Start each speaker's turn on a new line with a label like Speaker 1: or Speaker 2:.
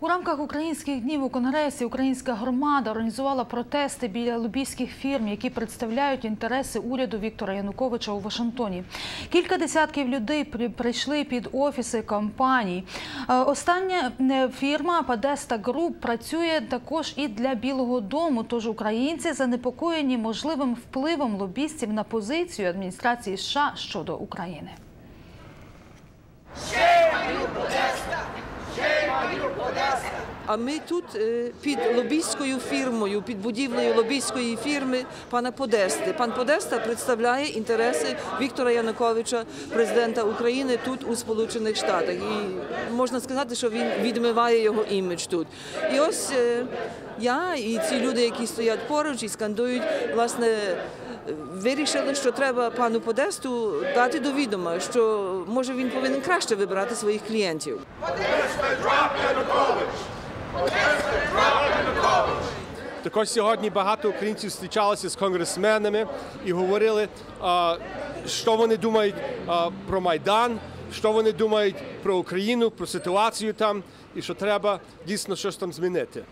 Speaker 1: У рамках українських днів у конгресі українська громада організувала протести біля лобійських фірм, які представляють інтереси уряду Віктора Януковича у Вашингтоні. Кілька десятків людей при- прийшли під офіси компаній. Е, Остання е, фірма Падеста Груп працює також і для Білого Дому. Тож українці занепокоєні можливим впливом лобістів на позицію адміністрації США щодо України.
Speaker 2: А ми тут е, під лобійською фірмою, під будівлею лобійської фірми пана Подести. Пан Подеста представляє інтереси Віктора Януковича, президента України, тут у Сполучених Штатах. І можна сказати, що він відмиває його імідж тут. І ось е, я і ці люди, які стоять поруч і скандують, власне. Вирішили, що треба пану Подесту дати до відома, що може він повинен краще вибирати своїх клієнтів.
Speaker 3: Також сьогодні багато українців зустрічалися з конгресменами і говорили, що вони думають про Майдан, що вони думають про Україну, про ситуацію там, і що треба дійсно щось там змінити.